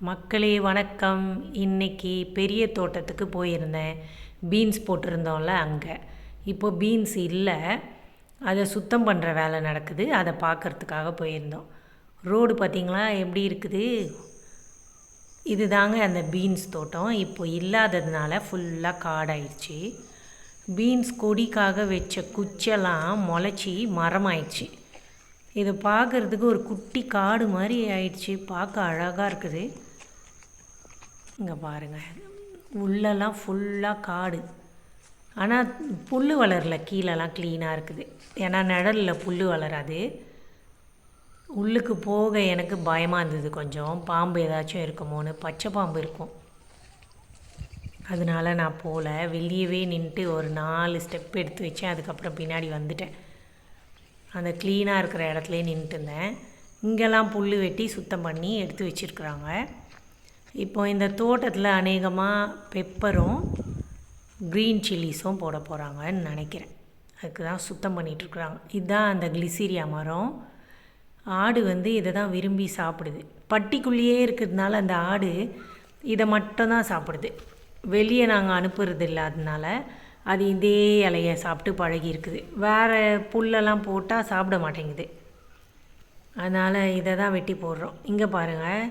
மக்களே வணக்கம். இன்னைக்கு பெரிய தோட்டத்துக்கு போயிருந்தேன். பீன்ஸ் போட்டிருந்தோம்ல அங்கே. இப்போ பீன்ஸ் இல்லை. அதை சுத்தம் பண்ணுற வேலை நடக்குது. அதை பார்க்கறதுக்காக போயிருந்தோம். ரோடு பார்த்திங்களா எப்படி இருக்குது? இது தாங்க அந்த பீன்ஸ் தோட்டம். இப்போ இல்லாததுனால ஃபுல்லாக காடாயிடுச்சு. பீன்ஸ் கொடிக்காக வச்ச குச்செல்லாம் முளைச்சி மரமாயிடுச்சு. இதை பார்க்குறதுக்கு ஒரு குட்டி காடு மாதிரி ஆயிடுச்சு. பார்க்க அழகாக இருக்குது. இங்கே பாருங்கள் உள்ளெல்லாம் ஃபுல்லாக காடு. ஆனால் புல் வளரல. கீழெல்லாம் க்ளீனாக இருக்குது. ஏன்னா நிழலில் புல் வளராது. உள்ளுக்கு போக எனக்கு பயமாக இருந்தது கொஞ்சம். பாம்பு ஏதாச்சும் இருக்குமோன்னு. பச்சை பாம்பு இருக்கும். அதனால நான் போகல வெளியவே நின்றுட்டு ஒரு நாலு ஸ்டெப் எடுத்து வச்சேன். அதுக்கப்புறம் பின்னாடி வந்துட்டேன். அந்த க்ளீனாக இருக்கிற இடத்துலே நின்றுட்டு இருந்தேன். இங்கெல்லாம் புல் வெட்டி சுத்தம் பண்ணி எடுத்து வச்சுருக்குறாங்க. இப்போ இந்த தோட்டத்தில் அநேகமாக பெப்பரும் க்ரீன் சில்லிஸும் போட போகிறாங்கன்னு நினைக்கிறேன். அதுக்கு தான் சுத்தம் பண்ணிகிட்ருக்குறாங்க இதுதான் அந்த கிளிசீரியா மரம். ஆடு வந்து இதை தான் விரும்பி சாப்பிடுது. பட்டிக்குள்ளேயே இருக்கிறதுனால அந்த ஆடு இதை மட்டும்தான் சாப்பிடுது. வெளியே நாங்கள் அனுப்புறது இல்லாததுனால அது இதே இலையை சாப்பிட்டு பழகி இருக்குது. வேறு புல்லெல்லாம் போட்டால் சாப்பிட மாட்டேங்குது. அதனால் இதை தான் வெட்டி போடுறோம். இங்கே பாருங்கள்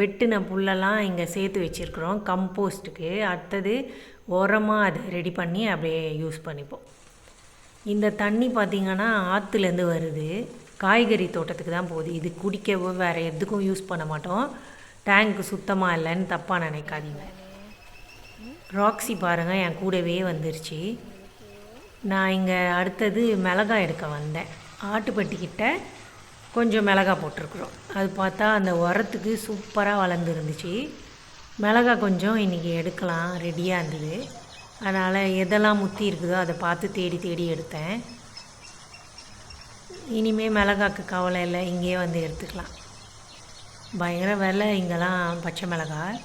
வெட்டின புல்லெல்லாம் இங்கே சேர்த்து வச்சுருக்குறோம். கம்போஸ்ட்டுக்கு அடுத்தது உரமாக அதை ரெடி பண்ணி அப்படியே யூஸ் பண்ணிப்போம். இந்த தண்ணி பார்த்திங்கன்னா ஆற்றுலேருந்து வருது. காய்கறி தோட்டத்துக்கு தான் போகுது. இது குடிக்கவோ வேறு எதுக்கும் யூஸ் பண்ண மாட்டோம். டேங்க்கு சுத்தமாக இல்லைன்னு தப்பாக நினைக்காதீங்க. ராக்ஸி பாருங்கள் என் கூடவே வந்துருச்சு. நான் இங்கே அடுத்தது மிளகாய் எடுக்க வந்தேன். ஆட்டுப்பட்டிக்கிட்ட கொஞ்சம் மிளகாய் போட்டிருக்குறோம். அது பார்த்தா அந்த உரத்துக்கு சூப்பராக வளர்ந்துருந்துச்சு. மிளகாய் கொஞ்சம் இன்றைக்கி எடுக்கலாம் ரெடியாக இருந்தது. அதனால் எதெல்லாம் முத்தி இருக்குதோ அதை பார்த்து தேடி தேடி எடுத்தேன். இனிமேல் மிளகாக்கு கவலை இல்லை இங்கேயே வந்து எடுத்துக்கலாம். பயங்கர விலை இங்கெல்லாம் பச்சை மிளகாய்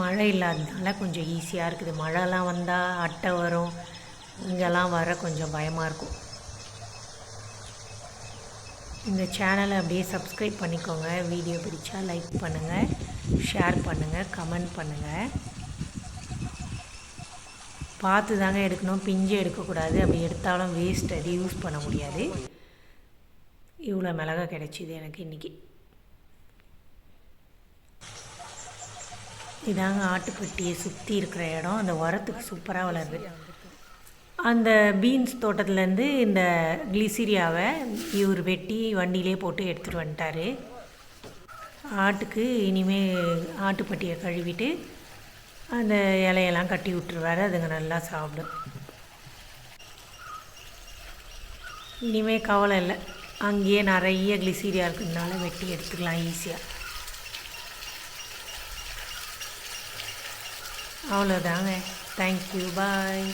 மழை இல்லாததுனால கொஞ்சம் ஈஸியாக இருக்குது. மழைலாம் வந்தால் அட்டை வரும். இங்கெல்லாம் வர கொஞ்சம் பயமாக இருக்கும். இந்த சேனலை அப்படியே சப்ஸ்கிரைப் பண்ணிக்கோங்க. வீடியோ பிடிச்சா லைக் பண்ணுங்கள் ஷேர் பண்ணுங்கள் கமெண்ட் பண்ணுங்கள் பார்த்து தாங்க எடுக்கணும். பிஞ்சு எடுக்கக்கூடாது. அப்படி எடுத்தாலும் வேஸ்ட் அது யூஸ் பண்ண முடியாது. இவ்வளோ மிளகா கிடைச்சிது எனக்கு இன்றைக்கி இதாங்க ஆட்டுப்பட்டியை சுற்றி இருக்கிற இடம். அந்த உரத்துக்கு சூப்பராக வளருது. அந்த பீன்ஸ் தோட்டத்துலேருந்து இந்த கிளிசீரியாவை இவர் வெட்டி வண்டியிலே போட்டு எடுத்துகிட்டு வந்துட்டார். ஆட்டுக்கு இனிமேல் ஆட்டுப்பட்டியை கழுவிட்டு அந்த இலையெல்லாம் கட்டி விட்டுருவாரு அதுங்க நல்லா சாப்பிடும். இனிமேல் கவலை இல்லை. அங்கேயே நிறைய கிளிசீரியா இருக்கிறதுனால வெட்டி எடுத்துக்கலாம் ஈஸியாக அவ்வளோதாங்க தேங்க்யூ பாய்